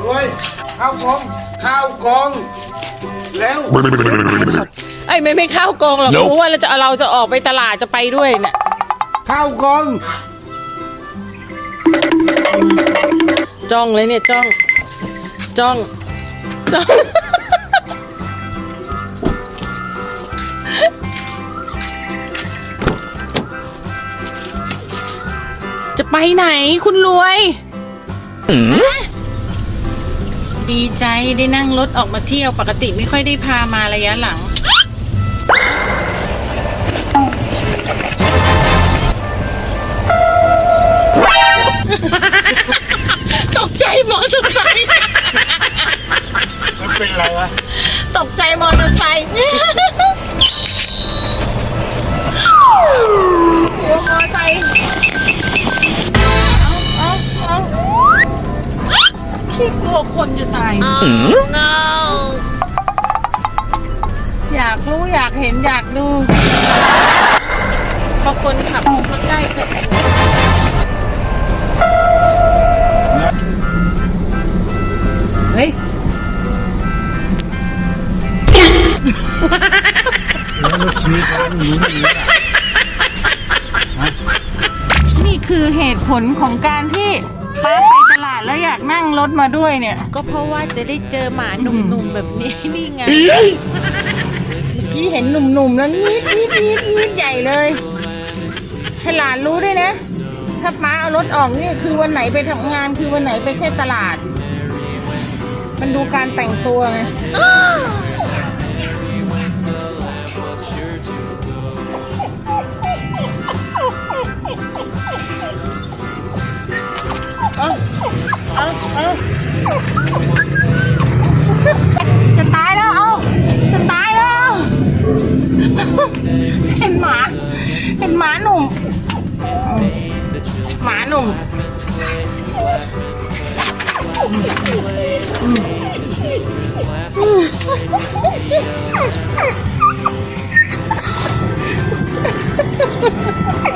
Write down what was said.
รวยข้าวกองข้าวกองแล้วไอ้ยไม่ไม่เข้ากองหรอกรู้ว่าเราจะเราจะออกไปตลาดจะไปด้วยเนี่ยข้าวกองจ้องเลยเนี่ยจ้อง จ้องจ้องจะไปไหนคุณรวย ใจได้นั่งรถออกมาเที่ยวปกติไม่ค่อยได้พามาระยะหลัง ตกใจมอเตอร์ไซค์มันเป็นไรวะ ตกใจมอเตอร์ไซค์ ลัวคนจะตาย อยากรู้อยากเห็นอยากดูพอคนขับมาใกล้ก็เฮ้ย แล้วรถชีวิตร้านหนูนี่นี่คือเหตุผลของการที่ป้าไปตลาด แล้วอยากนั่งรถมาด้วยเนี่ย ก็เพราะว่าจะได้เจอหมาหนุ่มๆแบบนี้นี่ไง พี่เห็นหนุ่มๆแล้วนิดนิดนิดนิดใหญ่เลย ฉลาดรู้ด้วยนะ ถ้าป้าเอารถออกนี่คือวันไหนไปทำงานคือวันไหนไปแค่ตลาด มันดูการแต่งตัวไง จะตายแล้วเอาจะตายแล้ว เห็นหมาเห็นหมาหนุ่ม หมาหนุ่มเ